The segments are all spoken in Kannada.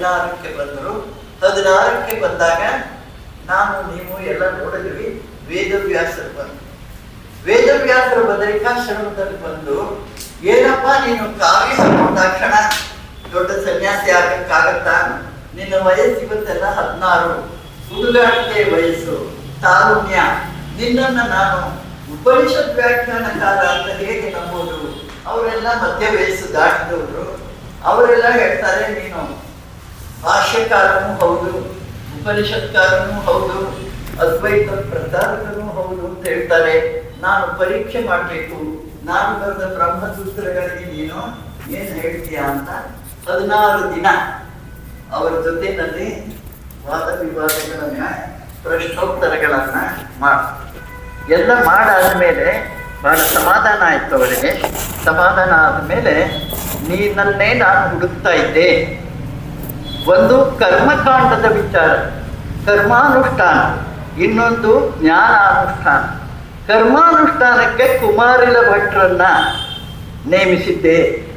ಹದಿನಾರಕ್ಕೆ ಬಂದರು. ಹದಿನಾರಕ್ಕೆ ಬಂದಾಗ ನಾನು, ನೀವು ಎಲ್ಲ ನೋಡಿದ್ವಿ ವೇದವ್ಯಾಸರು ಬಂದರು ವೇದವ್ಯಾಸರು ಬದರಿಕಾಶ್ರಮದಲ್ಲಿ ಬಂದು, ಏನಪ್ಪ ನೀನು ಕಾವ್ಯ ತಕ್ಷಣ ದೊಡ್ಡ ಸನ್ಯಾಸಿ ಆಗಕ್ಕಾಗತ್ತಾ? ನಿನ್ನ ವಯಸ್ಸು ಇವತ್ತೆಲ್ಲ ಹದಿನಾರು. ಹುಡುಗಾಟಿಕೆ ವಯಸ್ಸು ತಾರುಣ್ಯ ನಿನ್ನನ್ನು ನಾನು ಉಪನಿಷತ್ ವ್ಯಾಖ್ಯಾನಕಾರ ಅಂತ ಹೇಗೆ ನಂಬೋದು? ಅವರೆಲ್ಲ ಮಧ್ಯ ವಯಸ್ಸು ದಾಟಿದವರು. ಅವರೆಲ್ಲ ಹೇಳ್ತಾರೆ, ನೀನು ಭಾಷ್ಯಕಾರನೂ ಹೌದು, ಉಪನಿಷತ್ಕಾರನೂ ಹೌದು, ಅದ್ವೈತ ಪ್ರಚಾರಕನೂ ಹೌದು ಅಂತ ಹೇಳ್ತಾರೆ. ನಾನು ಪರೀಕ್ಷೆ ಮಾಡಬೇಕು, ನಾನು ಬರೆದ ಬ್ರಹ್ಮಸೂತ್ರಗಳಿಗೆ ನೀನು ಏನು ಹೇಳ್ತೀಯಾ ಅಂತ ಹದಿನಾರು ದಿನ ಅವರ ಜೊತೆನಲ್ಲಿ ವಾದ ವಿವಾದಗಳನ್ನ ಪ್ರಶ್ನೋತ್ತರಗಳನ್ನ ಮಾಡ. ಎಲ್ಲ ಮಾಡಾದ್ಮೇಲೆ ಬಹಳ ಸಮಾಧಾನ ಆಯ್ತು ಅವರಿಗೆ. ಸಮಾಧಾನ ಆದ್ಮೇಲೆ ನೀನನ್ನೇ ನಾನು ಹುಡುಕ್ತಾ ಇದ್ದೆ. ಒಂದು ಕರ್ಮಕಾಂಡದ ವಿಚಾರ, ಕರ್ಮಾನುಷ್ಠಾನ, ಇನ್ನೊಂದು ಜ್ಞಾನಾನುಷ್ಠಾನ. ಕರ್ಮಾನುಷ್ಠಾನಕ್ಕೆ ಕುಮಾರಿಲ ಭಟ್ರನ್ನ ನೇಮಿಸಿದ್ದೆ.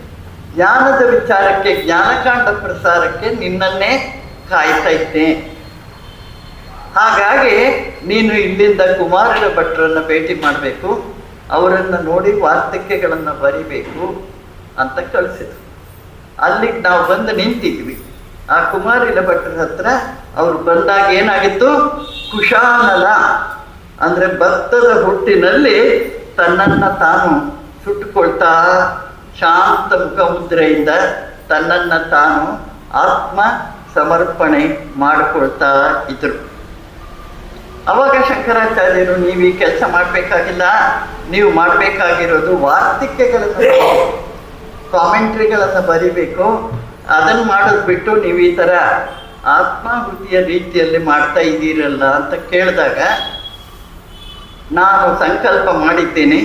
ಜ್ಞಾನದ ವಿಚಾರಕ್ಕೆ, ಜ್ಞಾನಕಾಂಡ ಪ್ರಸಾರಕ್ಕೆ ನಿನ್ನನ್ನೇ ಕಾಯ್ತಾ ಇದ್ದೆ. ಹಾಗಾಗಿ ನೀನು ಇಲ್ಲಿಂದ ಕುಮಾರಿಲ ಭಟ್ರನ್ನ ಭೇಟಿ ಮಾಡಬೇಕು. ಅವರನ್ನು ನೋಡಿ ವಾರ್ತಿಕೆಗಳನ್ನು ಬರಿಬೇಕು ಅಂತ ಕಳಿಸಿದ್ರು. ಅಲ್ಲಿಗೆ ನಾವು ಬಂದು ನಿಂತಿದ್ವಿ. ಆ ಕುಮಾರಿನ ಭಟ್ರ ಹತ್ರ ಅವ್ರು ಬಂದಾಗ ಏನಾಗಿತ್ತು? ಕುಶಾನಲ. ಅಂದ್ರೆ ಭತ್ತದ ಹುಟ್ಟಿನಲ್ಲಿ ತನ್ನನ್ನ ತಾನು ಸುಟ್ಟುಕೊಳ್ತಾ ಶಾಂತ ಮುಖಮುದ್ರೆಯಿಂದ ತನ್ನನ್ನ ತಾನು ಆತ್ಮ ಸಮರ್ಪಣೆ ಮಾಡಿಕೊಳ್ತಾ ಇದ್ರು. ಅವಾಗ ಶಂಕರಾಚಾರ್ಯರು, ನೀವು ಈ ಕೆಲಸ ಮಾಡಬೇಕಾಗಿಲ್ಲ. ನೀವು ಮಾಡಬೇಕಾಗಿರೋದು ವಾರ್ತಿಕೆಗಳನ್ನು ಕಾಮೆಂಟ್ರಿಗಳನ್ನು ಬರಿಬೇಕು. ಅದನ್ನು ಮಾಡೋದು ಬಿಟ್ಟು ನೀವು ಈ ಥರ ಆತ್ಮಾಹುತಿಯ ರೀತಿಯಲ್ಲಿ ಮಾಡ್ತಾ ಇದ್ದೀರಲ್ಲ ಅಂತ ಕೇಳಿದಾಗ ನಾನು ಸಂಕಲ್ಪ ಮಾಡಿದ್ದೇನೆ.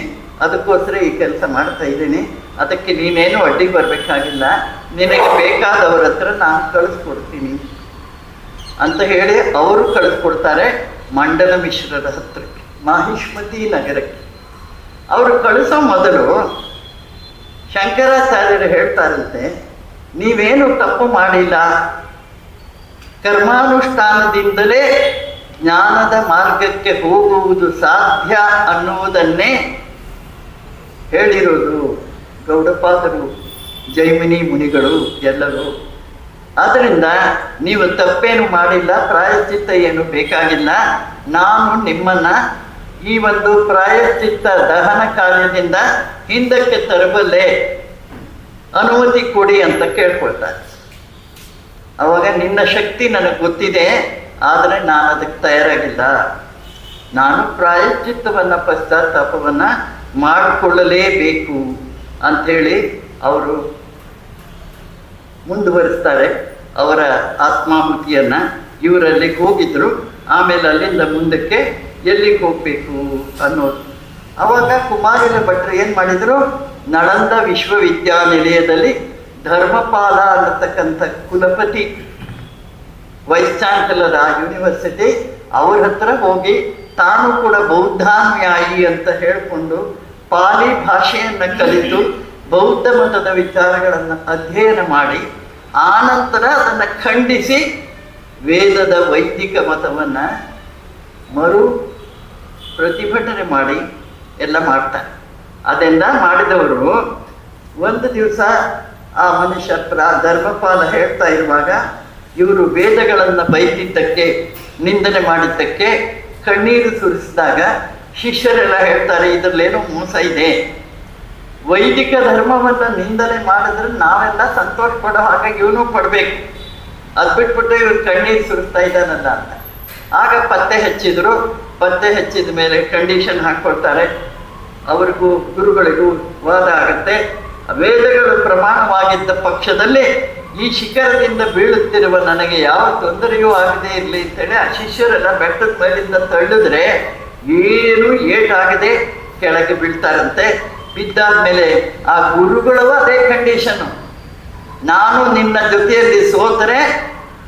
ಅದಕ್ಕೋಸ್ಕರ ಈ ಕೆಲಸ ಮಾಡ್ತಾ ಇದ್ದೀನಿ. ಅದಕ್ಕೆ ನೀನೇನು ಅಡ್ಡಿ ಬರಬೇಕಾಗಿಲ್ಲ. ನಿನಗೆ ಬೇಕಾದವರ ಹತ್ರ ನಾನು ಕಳಿಸ್ಕೊಡ್ತೀನಿ ಅಂತ ಹೇಳಿ ಅವರು ಕಳಿಸ್ಕೊಡ್ತಾರೆ ಮಂಡಲ ಮಿಶ್ರರ ಹತ್ರಕ್ಕೆ, ಮಾಹಿಷ್ಮತಿ ನಗರಕ್ಕೆ. ಅವರು ಕಳಿಸೋ ಮೊದಲು ಶಂಕರಾಚಾರ್ಯರು ಹೇಳ್ತಾರಂತೆ ನೀವೇನು ತಪ್ಪು ಮಾಡಿಲ್ಲ? ಕರ್ಮಾನುಷ್ಠಾನದಿಂದಲೇ ಜ್ಞಾನದ ಮಾರ್ಗಕ್ಕೆ ಹೋಗುವುದು ಸಾಧ್ಯ ಅನ್ನುವುದನ್ನೇ ಹೇಳಿರೋದು ಗೌಡಪಾದರು, ಜೈಮಿನಿ ಮುನಿಗಳು ಎಲ್ಲರೂ. ಆದ್ದರಿಂದ ನೀವು ತಪ್ಪೇನು ಮಾಡಿಲ್ಲ, ಪ್ರಾಯಶ್ಚಿತ್ತ ಏನು ಬೇಕಾಗಿಲ್ಲ. ನಾನು ನಿಮ್ಮನ್ನ ಈ ಒಂದು ಪ್ರಾಯಶ್ಚಿತ್ತ ದಹನ ಕಾರ್ಯದಿಂದ ಹಿಂದಕ್ಕೆ ತರಬಲ್ಲೆ ಅನುಮತಿ ಕೊಡಿ ಅಂತ ಕೇಳ್ಕೊಳ್ತಾರೆ. ಅವಾಗ ನಿನ್ನ ಶಕ್ತಿ ನನಗೆ ಗೊತ್ತಿದೆ, ಆದರೆ ನಾನು ಅದಕ್ಕೆ ತಯಾರಾಗಿಲ್ಲ. ನಾನು ಪ್ರಾಯಶ್ಚಿತ್ತವನ್ನ, ಪಶ್ಚಾತ್ತಾಪವನ್ನು ಮಾಡಿಕೊಳ್ಳಲೇಬೇಕು ಅಂಥೇಳಿ ಅವರು ಮುಂದುವರಿಸ್ತಾರೆ. ಅವರ ಆತ್ಮಾಹುತಿಯನ್ನ ಇವರಲ್ಲಿ ಹೋಗಿದ್ರು, ಆಮೇಲೆ ಅಲ್ಲಿಂದ ಮುಂದಕ್ಕೆ ಎಲ್ಲಿಗೆ ಹೋಗ್ಬೇಕು ಅನ್ನೋದು. ಅವಾಗ ಕುಮಾರಿಲ ಭಟ್ರು ಏನು ಮಾಡಿದ್ರು? ನಳಂದ ವಿಶ್ವವಿದ್ಯಾನಿಲಯದಲ್ಲಿ ಧರ್ಮಪಾಲ ಅನ್ನತಕ್ಕಂಥ ಕುಲಪತಿ ವೈಸ್ ಚಾನ್ಸಲರ್ ಆ ಯೂನಿವರ್ಸಿಟಿ ಅವ್ರ ಹತ್ರ ಹೋಗಿ ತಾನು ಕೂಡ ಬೌದ್ಧಾನುಯಾಯಿ ಅಂತ ಹೇಳಿಕೊಂಡು ಪಾಲಿ ಭಾಷೆಯನ್ನು ಕಲಿತು ಬೌದ್ಧ ಮತದ ವಿಚಾರಗಳನ್ನು ಅಧ್ಯಯನ ಮಾಡಿ, ಆನಂತರ ಅದನ್ನು ಖಂಡಿಸಿ ವೇದದ ವೈದಿಕ ಮತವನ್ನು ಮರು ಪ್ರತಿಭಟನೆ ಮಾಡಿ ಎಲ್ಲ ಮಾಡ್ತಾರೆ. ಅದೆಲ್ಲ ಮಾಡಿದವರು, ಒಂದು ದಿವಸ ಆ ಮನುಷ್ಯ ಪ್ರ ಧರ್ಮಪಾಲ ಹೇಳ್ತಾ ಇರುವಾಗ, ಇವರು ವೇದಗಳನ್ನು ಬೈದಿದ್ದಕ್ಕೆ, ನಿಂದನೆ ಮಾಡಿದ್ದಕ್ಕೆ ಕಣ್ಣೀರು ಸುರಿಸಿದಾಗ ಶಿಷ್ಯರೆಲ್ಲ ಹೇಳ್ತಾರೆ, ಇದರಲ್ಲೇನೋ ಮೋಸ ಇದೆ. ವೈದಿಕ ಧರ್ಮವನ್ನ ನಿಂದನೆ ಮಾಡಿದ್ರೆ ನಾವೆಲ್ಲ ಸಂತೋಷ ಪಡೋ ಹಾಗೆ ಇವನು ಪಡ್ಬೇಕು. ಅದ್ ಬಿಟ್ಬಿಟ್ಟು ಇವ್ರು ಕಣ್ಣೀರು ಸುರಿಸ್ತಾ ಇದ್ದಾನಲ್ಲ ಅಂತ. ಆಗ ಪತ್ತೆ ಹಚ್ಚಿದ್ರು. ಪತ್ತೆ ಹಚ್ಚಿದ ಮೇಲೆ ಕಂಡೀಷನ್ ಹಾಕ್ಕೊಳ್ತಾರೆ ಅವ್ರಿಗೂ ಗುರುಗಳಿಗೂ ವಾದ ಆಗುತ್ತೆ ವೇದಗಳು ಪ್ರಮಾಣವಾಗಿದ್ದ ಪಕ್ಷದಲ್ಲಿ ಈ ಶಿಖರದಿಂದ ಬೀಳುತ್ತಿರುವ ನನಗೆ ಯಾವ ತೊಂದರೆಯೂ ಆಗದೆ ಇರಲಿ ಅಂತೇಳಿ ಆ ಶಿಷ್ಯರೆಲ್ಲ ಬೆಟ್ಟದ ಮೇಲಿಂದ ತಳ್ಳಿದ್ರೆ ಏನು ಏಟಾಗದೆ ಕೆಳಗೆ ಬೀಳ್ತಾರಂತೆ. ಬಿದ್ದಾದ್ಮೇಲೆ ಆ ಗುರುಗಳು ಅದೇ ಕಂಡೀಷನ್. ನಾನು ನಿನ್ನ ಜೊತೆಯಲ್ಲಿ ಸೋತರೆ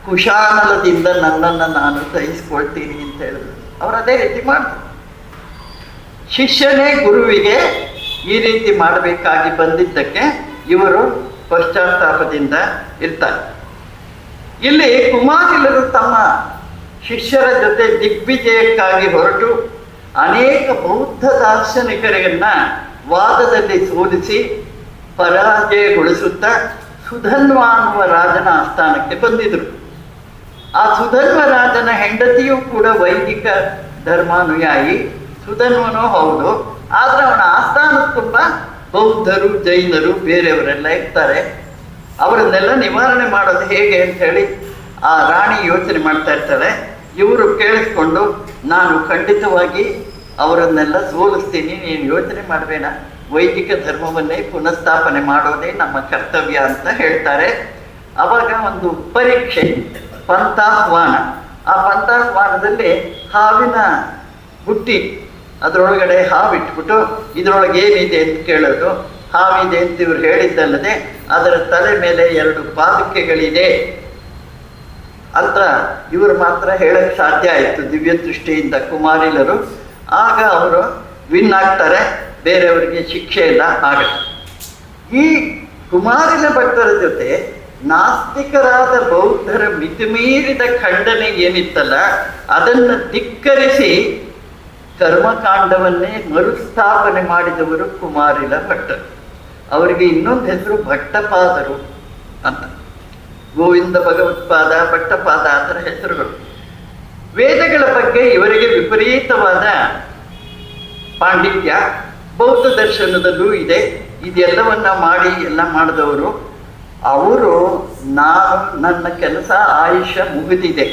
ಕುಶಾನಲದಿಂದ ನನ್ನನ್ನು ನಾನು ಸಹಿಸ್ಕೊಳ್ತೀನಿ ಅಂತ ಹೇಳಿದ್ರು. ಅವ್ರು ಅದೇ ರೀತಿ ಮಾಡಿದ್ರು ಶಿಷ್ಯನೇ ಗುರುವಿಗೆ ಈ ರೀತಿ ಮಾಡಬೇಕಾಗಿ ಬಂದಿದ್ದಕ್ಕೆ ಇವರು ಪಶ್ಚಾತ್ತಾಪದಿಂದ ಇರ್ತಾರೆ. ಇಲ್ಲಿ ಕುಮಾರಿಲರು ತಮ್ಮ ಶಿಷ್ಯರ ಜೊತೆ ದಿಗ್ವಿಜಯಕ್ಕಾಗಿ ಹೊರಟು ಅನೇಕ ಬೌದ್ಧ ದಾರ್ಶನಿಕರನ್ನ ವಾದದಲ್ಲಿ ಸೋಲಿಸಿ ಪರಾಜಯಗೊಳಿಸುತ್ತಾ ಸುಧನ್ವ ಅನ್ನುವ ರಾಜನ ಆಸ್ಥಾನಕ್ಕೆ ಬಂದಿದ್ರು. ಆ ಸುಧನ್ವ ರಾಜನ ಹೆಂಡತಿಯೂ ಕೂಡ ವೈದಿಕ ಧರ್ಮಾನುಯಾಯಿ. ಸುಧನ್ವನೂ ಹೌದು ಆದ್ರೆ ಅವನ ಆಸ್ಥಾನ ತುಂಬ ಬೌದ್ಧರು, ಜೈನರು ಬೇರೆಯವರೆಲ್ಲ ಇರ್ತಾರೆ. ಅವರನ್ನೆಲ್ಲ ನಿವಾರಣೆ ಮಾಡೋದು ಹೇಗೆ ಅಂತ ಹೇಳಿ ಆ ರಾಣಿ ಯೋಚನೆ ಮಾಡ್ತಾ ಇರ್ತಾರೆ ಇವರು ಕೇಳಿಸ್ಕೊಂಡು, ನಾನು ಖಂಡಿತವಾಗಿ ಅವರನ್ನೆಲ್ಲ ಸೋಲಿಸ್ತೀನಿ, ನೀನು ಯೋಚನೆ ಮಾಡಬೇಡ. ವೈದಿಕ ಧರ್ಮವನ್ನೇ ಪುನಃಸ್ಥಾಪನೆ ಮಾಡೋದೇ ನಮ್ಮ ಕರ್ತವ್ಯ ಅಂತ ಹೇಳ್ತಾರೆ. ಅವಾಗ ಒಂದು ಪರೀಕ್ಷೆ, ಪಂಥಾಹ್ವಾನ. ಆ ಪಂಥಾಹ್ವಾನದಲ್ಲಿ ಹಾವಿನ ಬುಟ್ಟಿ ಅದರೊಳಗಡೆ ಹಾವಿಟ್ಬಿಟ್ಟು, ಇದರೊಳಗೆ ಏನಿದೆ ಅಂತ ಕೇಳೋದು. ಹಾವಿದೆ ಅಂತ ಇವ್ರು ಹೇಳಿದ್ದಲ್ಲದೆ, ಅದರ ತಲೆ ಮೇಲೆ ಎರಡು ಪಾದಕೆಗಳಿದೆ ಅಂತ ಇವರು ಮಾತ್ರ ಹೇಳಕ್ಕೆ ಸಾಧ್ಯ ಆಯಿತು ದಿವ್ಯ ದೃಷ್ಟಿಯಿಂದ ಕುಮಾರಿಲರು. ಆಗ ಅವರು ವಿನ್ ಆಗ್ತಾರೆ, ಬೇರೆಯವರಿಗೆ ಶಿಕ್ಷೆ ಎಲ್ಲ ಈ ಕುಮಾರಿನ ಭಕ್ತರ ಜೊತೆ ನಾಸ್ತಿಕರಾದ ಬೌದ್ಧರ ಮಿತಿಮೀರಿದ ಖಂಡನೆ ಏನಿತ್ತಲ್ಲ, ಅದನ್ನು ಧಿಕ್ಕರಿಸಿ ಕರ್ಮಕಾಂಡವನ್ನೇ ಮರುಸ್ಥಾಪನೆ ಮಾಡಿದವರು ಕುಮಾರಿಲ ಭಟ್ಟರು ಅವರಿಗೆ ಇನ್ನೊಂದು ಹೆಸರು ಭಟ್ಟಪಾದರು ಅಂತ. ಗೋವಿಂದ ಭಗವತ್ಪಾದ, ಭಟ್ಟಪಾದ ಅದರ ಹೆಸರುಗಳು. ವೇದಗಳ ಬಗ್ಗೆ ಇವರಿಗೆ ವಿಪರೀತವಾದ ಪಾಂಡಿತ್ಯ, ಬೌದ್ಧ ದರ್ಶನದಲ್ಲೂ ಇದೆ. ಇದೆಲ್ಲವನ್ನ ಮಾಡಿ, ಎಲ್ಲ ಮಾಡಿದವರು. ಅವರು, ನಾನು, ನನ್ನ ಕೆಲಸ ಆಯುಷ್ಯ ಮುಗಿದಿದೆ.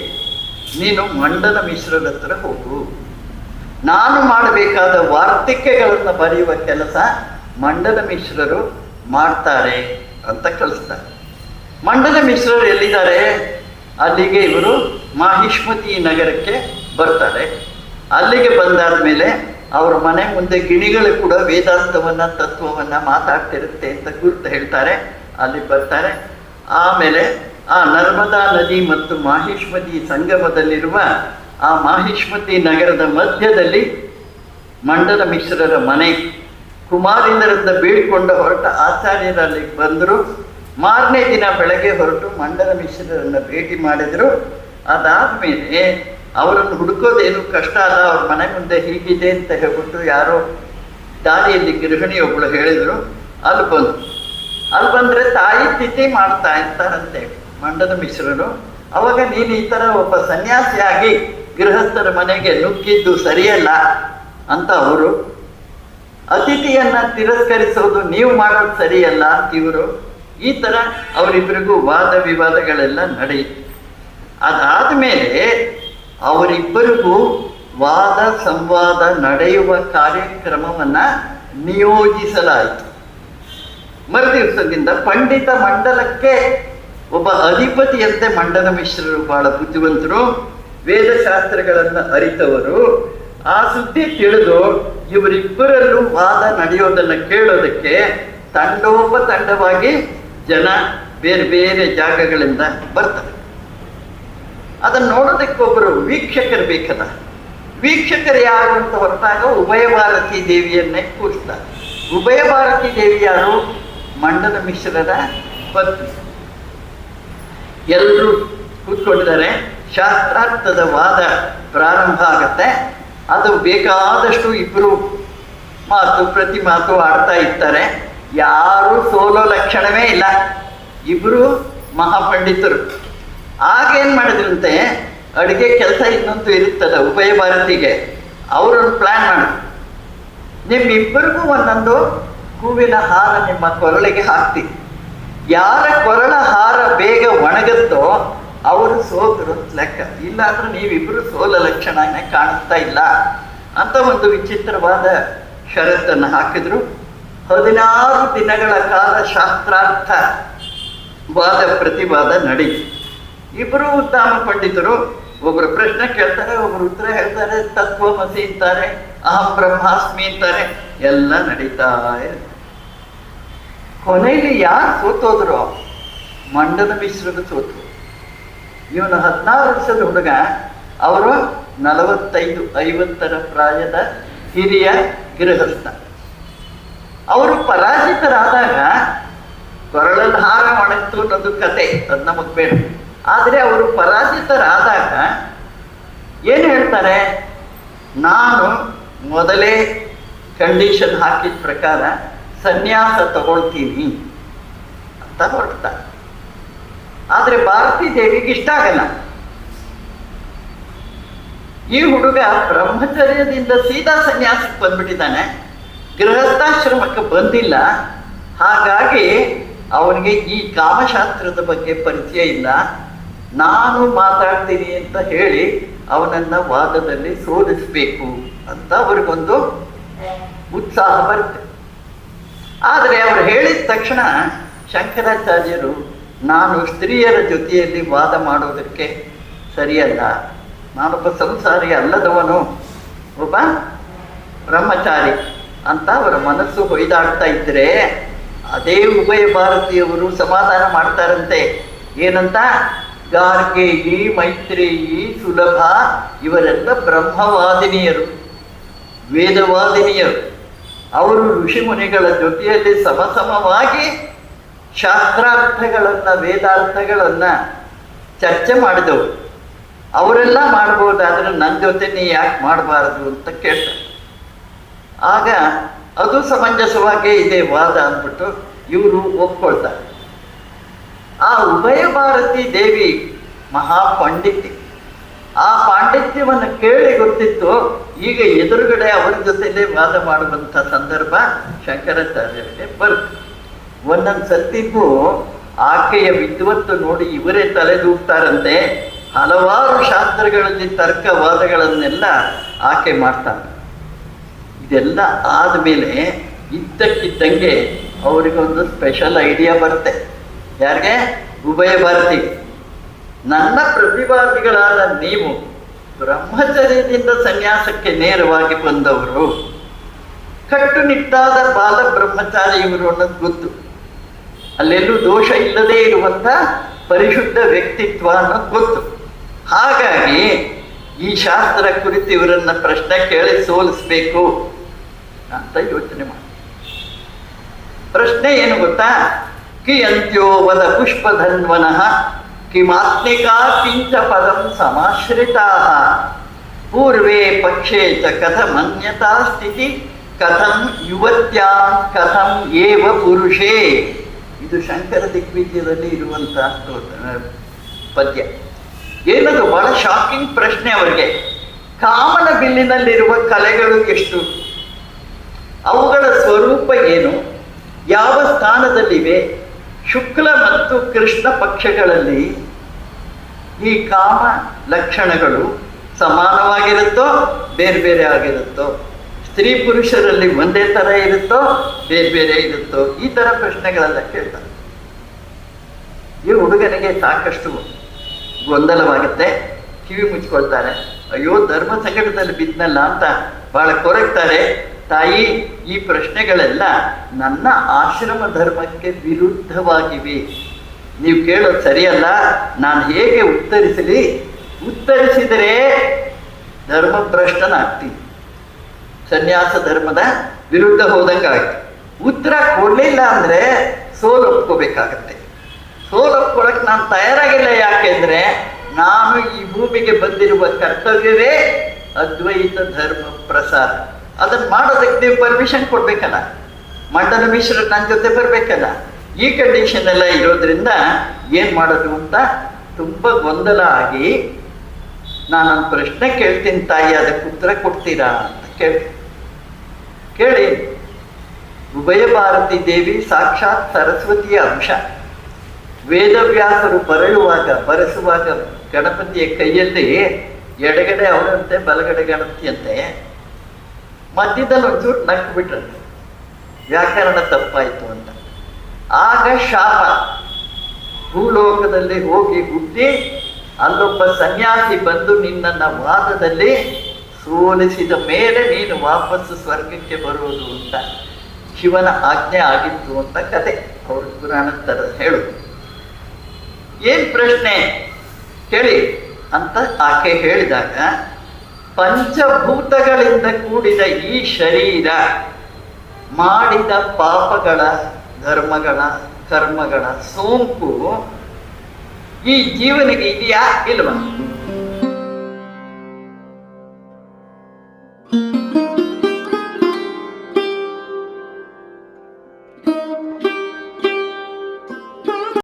ನೀನು ಮಂಡಲ ಮಿಶ್ರದ ಹತ್ರ ಹೋಗು. ನಾನು ಮಾಡಬೇಕಾದ ವಾರ್ತಿಕೆಗಳನ್ನು ಬರೆಯುವ ಕೆಲಸ ಮಂಡಲ ಮಿಶ್ರರು ಮಾಡ್ತಾರೆ ಅಂತ ಕಳಿಸ್ತಾರೆ ಮಂಡಲ ಮಿಶ್ರರು ಎಲ್ಲಿದ್ದಾರೆ? ಅಲ್ಲಿಗೆ ಇವರು ಮಾಹಿಷ್ಮತಿ ನಗರಕ್ಕೆ ಬರ್ತಾರೆ. ಅಲ್ಲಿಗೆ ಬಂದಾದ ಮೇಲೆ ಅವರ ಮನೆ ಮುಂದೆ ಗಿಣಿಗಳು ಕೂಡ ವೇದಾಂತವನ್ನ, ತತ್ವವನ್ನ ಮಾತಾಡ್ತಿರುತ್ತೆ ಅಂತ ಗುರುತು ಹೇಳ್ತಾರೆ. ಅಲ್ಲಿ ಬರ್ತಾರೆ. ಆಮೇಲೆ ಆ ನರ್ಮದಾ ನದಿ ಮತ್ತು ಮಾಹಿಷ್ಮತಿ ಸಂಗಮದಲ್ಲಿರುವ ಆ ಮಾಹಿಷ್ಮತಿ ನಗರದ ಮಧ್ಯದಲ್ಲಿ ಮಂಡಲ ಮಿಶ್ರರ ಮನೆ ಕುಮಾರಿಂದರಿಂದ ಬೀಳ್ಕೊಂಡು ಹೊರಟ ಆಚಾರ್ಯರಲ್ಲಿ ಬಂದರು. ಮಾರನೇ ದಿನ ಬೆಳಗ್ಗೆ ಹೊರಟು ಮಂಡಲ ಮಿಶ್ರರನ್ನು ಭೇಟಿ ಮಾಡಿದರು. ಅದಾದ ಮೇಲೆ ಅವರನ್ನು ಹುಡುಕೋದೇನು ಕಷ್ಟ ಅಲ್ಲ, ಅವ್ರ ಮನೆ ಮುಂದೆ ಹೀಗಿದೆ ಅಂತ ಹೇಳ್ಬಿಟ್ಟು ಯಾರೋ ದಾರಿಯಲ್ಲಿ ಗೃಹಿಣಿ ಹೇಳಿದರು. ಅಲ್ಲಿ ಬಂದು ಅಲ್ಲಿ ಬಂದರೆ ತಾಯಿ ತಿಥಿ ಮಾಡ್ತಾ ಇರ್ತಾರಂತೆ ಮಂಡಲ ಮಿಶ್ರರು. ಅವಾಗ ನೀನು ಈ ಥರ ಒಬ್ಬ ಸನ್ಯಾಸಿಯಾಗಿ ಗೃಹಸ್ಥರ ಮನೆಗೆ ನುಗ್ಗಿದ್ದು ಸರಿಯಲ್ಲ ಅಂತ ಅವರು, ಅತಿಥಿಯನ್ನ ತಿರಸ್ಕರಿಸೋದು ನೀವು ಮಾಡೋದು ಸರಿಯಲ್ಲ ಅಂತ ಇವರು, ಈ ತರ ಅವರಿಬ್ಬರಿಗೂ ವಾದ ವಿವಾದಗಳೆಲ್ಲ ನಡೆಯಿತು ಅದಾದ ಮೇಲೆ ಅವರಿಬ್ಬರಿಗೂ ವಾದ ಸಂವಾದ ನಡೆಯುವ ಕಾರ್ಯಕ್ರಮವನ್ನ ನಿಯೋಜಿಸಲಾಯಿತು. ಮರುದಿವಸದಿಂದ ಪಂಡಿತ ಮಂಡಲಕ್ಕೆ ಒಬ್ಬ ಅಧಿಪತಿಯಂತೆ ಮಂಡಲ ಮಿಶ್ರರು ಬಹಳ ಬುದ್ಧಿವಂತರು. ವೇದಶಾಸ್ತ್ರಗಳನ್ನು ಅರಿತವರು, ಆ ಸುದ್ದಿ ತಿಳಿದು ಇವರಿಬ್ಬರಲ್ಲೂ ವಾದ ನಡೆಯೋದನ್ನ ಕೇಳೋದಕ್ಕೆ ತಂಡೋಪ ತಂಡವಾಗಿ ಜನ ಬೇರೆ ಬೇರೆ ಜಾಗಗಳಿಂದ ಬರ್ತಾರೆ. ಅದನ್ನ ನೋಡೋದಕ್ಕೆ ಒಬ್ಬರು ವೀಕ್ಷಕರು ಬೇಕಲ್ಲ. ವೀಕ್ಷಕರು ಯಾರು ಅಂತ ಹೊರತಾಗ ಉಭಯ ಭಾರತಿ ದೇವಿಯನ್ನೇ ಕೂರಿಸ್ತಾರೆ. ಉಭಯ ಭಾರತಿ ದೇವಿ ಯಾರು? ಮಂಡಲ ಮಿಶ್ರರ ಪತ್ನಿ. ಎಲ್ಲರೂ ಕೂತ್ಕೊಂಡಿದ್ದಾರೆ. ಶಾಸ್ತ್ರಾರ್ಥದ ವಾದ ಪ್ರಾರಂಭ ಆಗತ್ತೆ. ಅದು ಬೇಕಾದಷ್ಟು ಇಬ್ಬರು ಮಾತು, ಪ್ರತಿ ಮಾತು ಆಡ್ತಾ ಇರ್ತಾರೆ. ಯಾರು ಸೋಲೋ ಲಕ್ಷಣವೇ ಇಲ್ಲ. ಇಬ್ಬರು ಮಹಾಪಂಡಿತರು. ಆಗೇನು ಮಾಡಿದ್ರಂತೆ? ಅಡುಗೆ ಕೆಲಸ ಇನ್ನೊಂದು ಇರುತ್ತದ ಉಭಯ ಭಾರತಿಗೆ. ಅವರೊಂದು ಪ್ಲಾನ್ ಮಾಡಿದ್ರು ನಿಮ್ಮಿಬ್ಬರಿಗೂ ಒಂದೊಂದು ಹೂವಿನ ಹಾರ ನಿಮ್ಮ ಕೊರಳಿಗೆ ಹಾಕ್ತಿ. ಯಾರ ಕೊರಳ ಹಾರ ಬೇಗ ಒಣಗುತ್ತೋ ಅವರು ಸೋತರು ಅಂತ ಲೆಕ್ಕ. ಇಲ್ಲಾಂದ್ರೆ ನೀವಿಬ್ರು ಸೋಲ ಲಕ್ಷಣನೇ ಕಾಣಿಸ್ತಾ ಇಲ್ಲ. ಅಂತ ಒಂದು ವಿಚಿತ್ರವಾದ ಷರತ್ತನ್ನು ಹಾಕಿದ್ರು. ಹದಿನಾರು ದಿನಗಳ ಕಾಲ ಶಾಸ್ತ್ರಾರ್ಥ ವಾದ ಪ್ರತಿವಾದ ನಡೀತು ಇಬ್ಬರು ಉತ್ತಮ ಪಂಡಿತರು ಒಬ್ಬರು ಪ್ರಶ್ನೆ ಕೇಳ್ತಾರೆ, ಒಬ್ರು ಉತ್ತರ ಹೇಳ್ತಾರೆ ತತ್ವಮಸಿ ಅಂತಾರೆ, ಅಹಂ ಬ್ರಹ್ಮಾಸ್ಮಿ ಅಂತಾರೆ, ಎಲ್ಲ ನಡೀತಾ ಇರುತ್ತೆ. ಕೊನೆಯಲ್ಲಿ ಯಾರು ಸೋತೋದ್ರು? ಮಂಡನ ಮಿಶ್ರದ ಸೋತು ಇವನು ಹದಿನಾರು ವರ್ಷದ ಹುಡುಗ, ಅವರು ನಲವತ್ತೈದು, ಐವತ್ತರ ಪ್ರಾಯದ ಹಿರಿಯ ಗೃಹಸ್ಥ. ಅವರು ಪರಾಜಿತರಾದಾಗ ಕೊರಳಲ್ಲಿ ಹಾರ ಒಣಗ್ತು ಅನ್ನೋದು ಕತೆ, ಅದು ನಮಗ್ ಬೇಡ. ಆದರೆ ಅವರು ಪರಾಜಿತರಾದಾಗ ಏನು ಹೇಳ್ತಾರೆ? ನಾನು ಮೊದಲೇ ಕಂಡೀಷನ್ ಹಾಕಿದ ಪ್ರಕಾರ ಸನ್ಯಾಸ ತಗೊಳ್ತೀನಿ ಅಂತ ಹೊರಡ್ತಾರೆ. ಆದರೆ ಭಾರತೀ ದೇವಿಗೆ ಇಷ್ಟ ಆಗಲ್ಲ. ಈ ಹುಡುಗ ಬ್ರಹ್ಮಚರ್ಯದಿಂದ ಸೀದಾ ಸನ್ಯಾಸಕ್ಕೆ ಬಂದ್ಬಿಟ್ಟಿದ್ದಾನೆ. ಗೃಹಸ್ಥಾಶ್ರಮಕ್ಕೆ ಬಂದಿಲ್ಲ. ಹಾಗಾಗಿ ಅವನಿಗೆ ಈ ಕಾಮಶಾಸ್ತ್ರದ ಬಗ್ಗೆ ಪರಿಚಯ ಇಲ್ಲ. ನಾನು ಮಾತಾಡ್ತೀನಿ ಅಂತ ಹೇಳಿ ಅವನನ್ನ ವಾದದಲ್ಲಿ ಸೋಲಿಸ್ಬೇಕು ಅಂತ ಅವ್ರಿಗೊಂದು ಉತ್ಸಾಹ ಬರುತ್ತೆ. ಆದರೆ ಅವ್ರು ಹೇಳಿದ ತಕ್ಷಣ ಶಂಕರಾಚಾರ್ಯರು ನಾನು ಸ್ತ್ರೀಯರ ಜೊತೆಯಲ್ಲಿ ವಾದ ಮಾಡುವುದಕ್ಕೆ ಸರಿಯಲ್ಲ. ನಾನೊಬ್ಬ ಸಂಸಾರಿ ಅಲ್ಲದವನು. ಒಬ್ಬ ಬ್ರಹ್ಮಚಾರಿ. ಅಂತ ಅವರ ಮನಸ್ಸು ಹೊಯ್ದಾಡ್ತಾ ಇದ್ರೆ ಅದೇ ಉಭಯ ಭಾರತೀಯವರು ಸಮಾಧಾನ ಮಾಡ್ತಾರಂತೆ. ಏನಂತ? ಗಾರ್ಗೇಯಿ, ಮೈತ್ರೇಯಿ, ಸುಲಭ ಇವರೆಲ್ಲ ಬ್ರಹ್ಮವಾದಿನಿಯರು. ವೇದವಾದಿನಿಯರು. ಅವರು ಋಷಿಮುನಿಗಳ ಜೊತೆಯಲ್ಲಿ ಸಮಸಮವಾಗಿ ಶಾಸ್ತ್ರಾರ್ಥಗಳನ್ನ, ವೇದಾರ್ಥಗಳನ್ನ ಚರ್ಚೆ ಮಾಡಿದವು. ಅವರೆಲ್ಲ ಮಾಡ್ಬೋದಾದ್ರೆ ನನ್ನ ಜೊತೆ ನೀ ಯಾಕೆ ಮಾಡಬಾರದು ಅಂತ ಕೇಳ್ತಾರೆ. ಆಗ ಅದು ಸಮಂಜಸವಾಗೇ ಇದೆ ವಾದ ಅಂದ್ಬಿಟ್ಟು ಇವರು ಒಪ್ಕೊಳ್ತಾರೆ. ಆ ಉಭಯ ಭಾರತಿ ದೇವಿ ಮಹಾಪಂಡಿತಿ ಆ ಪಾಂಡಿತ್ಯವನ್ನು ಕೇಳಿ ಗೊತ್ತಿತ್ತು, ಈಗ ಎದುರುಗಡೆ ಅವರ ಜೊತೆಲೇ ವಾದ ಮಾಡುವಂಥ ಸಂದರ್ಭ ಶಂಕರಾಚಾರ್ಯರಿಗೆ ಬರುತ್ತೆ. ಒಂದೊಂದು ಸತ್ತಿಗೂ ಆಕೆಯ ವಿದ್ವತ್ತು ನೋಡಿ ಇವರೇ ತಲೆದೂಗ್ತಾರಂತೆ ಹಲವಾರು ಶಾಸ್ತ್ರಗಳಲ್ಲಿ ತರ್ಕವಾದಗಳನ್ನೆಲ್ಲ ಆಕೆ ಮಾಡ್ತಾರೆ ಇದೆಲ್ಲ ಆದಮೇಲೆ ಇದ್ದಕ್ಕಿದ್ದಂಗೆ ಅವರಿಗೊಂದು ಸ್ಪೆಷಲ್ ಐಡಿಯಾ ಬರುತ್ತೆ. ಯಾರಿಗೆ? ಉಭಯ ಭಾರತಿ. ನನ್ನ ಪ್ರತಿವಾದಿಗಳಾದ ನೀವು ಬ್ರಹ್ಮಚರ್ಯದಿಂದ ಸನ್ಯಾಸಕ್ಕೆ ನೇರವಾಗಿ ಬಂದವರು. ಕಟ್ಟುನಿಟ್ಟಾದ ಬಾಲ ಬ್ರಹ್ಮಚಾರಿ ಇವರು ಅನ್ನೋದು ಗೊತ್ತು. ಅಲ್ಲೆಲ್ಲೂ ದೋಷ ಇಲ್ಲದೆ ಇರುವಂತ ಪರಿಶುದ್ಧ ವ್ಯಕ್ತಿತ್ವ ಅನ್ನೋದು ಗೊತ್ತು. ಹಾಗಾಗಿ ಈ ಶಾಸ್ತ್ರ ಕುರಿತು ಇವರನ್ನ ಪ್ರಶ್ನೆ ಕೇಳಿ ಸೋಲಿಸ್ಬೇಕು ಅಂತ ಯೋಚನೆ ಮಾಡಿ. ಪ್ರಶ್ನೆ ಏನು ಗೊತ್ತಾ? ಕಿಯಂತ್ಯೋವದ ಪುಷ್ಪಧನ್ವನಃ ಕಿಮಾತ್ಮಿಕಾ ಕಿಂಚ ಪದಂ ಸಮಾಶ್ರಿತಾ. ಪೂರ್ವೇ ಪಕ್ಷೇ ಚ ಕಥಮನ್ಯತಾ ಸ್ಥಿತಿ ಕಥಂ ಯುವತ್ಯಾಂ ಕಥಂ ಏವ ಪುರುಷೇ. ಇದು ಶಂಕರ ದಿಗ್ವಿಜಯದಲ್ಲಿ ಇರುವಂತಹ ಪದ್ಯ. ಏನದು? ಬಹಳ ಶಾಕಿಂಗ್ ಪ್ರಶ್ನೆ ಅವರಿಗೆ. ಕಾಮನ ಬಿಲ್ಲಿನಲ್ಲಿರುವ ಕಲೆಗಳು ಎಷ್ಟು? ಅವುಗಳ ಸ್ವರೂಪ ಏನು? ಯಾವ ಸ್ಥಾನದಲ್ಲಿವೆ? ಶುಕ್ಲ ಮತ್ತು ಕೃಷ್ಣ ಪಕ್ಷಗಳಲ್ಲಿ ಈ ಕಾಮ ಲಕ್ಷಣಗಳು ಸಮಾನವಾಗಿರುತ್ತೋ ಬೇರೆ ಬೇರೆ ಆಗಿರುತ್ತೋ? ಸ್ತ್ರೀ ಪುರುಷರಲ್ಲಿ ಒಂದೇ ತರ ಇರುತ್ತೋ, ಬೇರೆ ಬೇರೆ ಇರುತ್ತೋ, ಈ ತರ ಪ್ರಶ್ನೆಗಳೆಲ್ಲ ಕೇಳ್ತಾರೆ. ಈ ಹುಡುಗನಿಗೆ ಸಾಕಷ್ಟು ಗೊಂದಲವಾಗುತ್ತೆ. ಕಿವಿ ಮುಚ್ಕೊಳ್ತಾರೆ. ಅಯ್ಯೋ, ಧರ್ಮ ಸಂಕಟದಲ್ಲಿ ಬಿದ್ನಲ್ಲ ಅಂತ ಬಹಳ ಕೊರಗ್ತಾರೆ. ತಾಯಿ, ಈ ಪ್ರಶ್ನೆಗಳೆಲ್ಲ ನನ್ನ ಆಶ್ರಮ ಧರ್ಮಕ್ಕೆ ವಿರುದ್ಧವಾಗಿವೆ. ನೀವು ಕೇಳೋದು ಸರಿಯಲ್ಲ. ನಾನು ಹೇಗೆ ಉತ್ತರಿಸಲಿ? ಉತ್ತರಿಸಿದರೆ ಧರ್ಮಭ್ರಷ್ಟನಾಗ್ತೀನಿ ಸನ್ಯಾಸ ಧರ್ಮದ ವಿರುದ್ಧ ಹೋದಂಗೆ ಆಯ್ತು ಉತ್ತರ ಕೊಡಲಿಲ್ಲ ಅಂದ್ರೆ ಸೋಲು ಒಪ್ಕೋಬೇಕಾಗತ್ತೆ. ಸೋಲು ನಾನು ತಯಾರಾಗಿಲ್ಲ ಯಾಕೆಂದ್ರೆ ನಾನು ಈ ಭೂಮಿಗೆ ಬಂದಿರುವ ಕರ್ತವ್ಯವೇ ಅದ್ವೈತ ಧರ್ಮ ಪ್ರಸಾರ. ಅದನ್ನ ಮಾಡೋದಕ್ಕೆ ನೀವು ಪರ್ಮಿಷನ್ ಕೊಡ್ಬೇಕಲ್ಲ. ಮಂಡನ ಮಿಶ್ರ ನನ್ನ ಜೊತೆ ಬರಬೇಕಲ್ಲ. ಈ ಕಂಡೀಷನ್ ಎಲ್ಲ ಇರೋದ್ರಿಂದ ಏನು ಮಾಡೋದು ಅಂತ ತುಂಬ ಗೊಂದಲ ಆಗಿ ನಾನೊಂದು ಪ್ರಶ್ನೆ ಕೇಳ್ತೀನಿ ತಾಯಿ, ಅದಕ್ಕೆ ಉತ್ತರ ಕೊಡ್ತೀರಾ ಅಂತ ಕೇಳ್ತೀನಿ. ಕೇಳಿ. ಉಭಯ ಭಾರತಿ ದೇವಿ ಸಾಕ್ಷಾತ್ ಸರಸ್ವತಿಯ ಅಂಶ. ವೇದವ್ಯಾಸರು ಬರೆಯುವಾಗ ಬರೆಸುವಾಗ ಗಣಪತಿಯ ಕೈಯಲ್ಲಿ ಎಡಗಡೆ ಅವರಂತೆ, ಬಲಗಡೆ ಗಣಪತಿಯಂತೆ ಮಧ್ಯದಲ್ಲಿ ಒಂಚೂರು ನಕ್ಕು ಬಿಟ್ರಂತೆ. ವ್ಯಾಕರಣ ತಪ್ಪಾಯಿತು ಅಂತ. ಆಗ ಶಾಪ. ಭೂಲೋಕದಲ್ಲಿ ಹೋಗಿ ಹುಟ್ಟಿ ಅಲ್ಲೊಬ್ಬ ಸನ್ಯಾಸಿ ಬಂದು ನಿನ್ನ ವಾದದಲ್ಲಿ ಸೋಲಿಸಿದ ಮೇಲೆ ನೀನು ವಾಪಸ್ಸು ಸ್ವರ್ಗಕ್ಕೆ ಬರುವುದು ಅಂತ ಶಿವನ ಆಜ್ಞೆ ಆಗಿತ್ತು ಅಂತ ಕತೆ. ಅವರು ಪುರಾಣದ ಥರ ಹೇಳುದು. ಏನ್ ಪ್ರಶ್ನೆ? ಕೇಳಿ ಅಂತ ಆಕೆ ಹೇಳಿದಾಗ, ಪಂಚಭೂತಗಳಿಂದ ಕೂಡಿದ ಈ ಶರೀರ ಮಾಡಿದ ಪಾಪಗಳ ಧರ್ಮಗಳ ಕರ್ಮಗಳ ಸೋಂಕು ಈ ಜೀವನಿಗೆ ಇದೆಯಾ ಇಲ್ವಾ?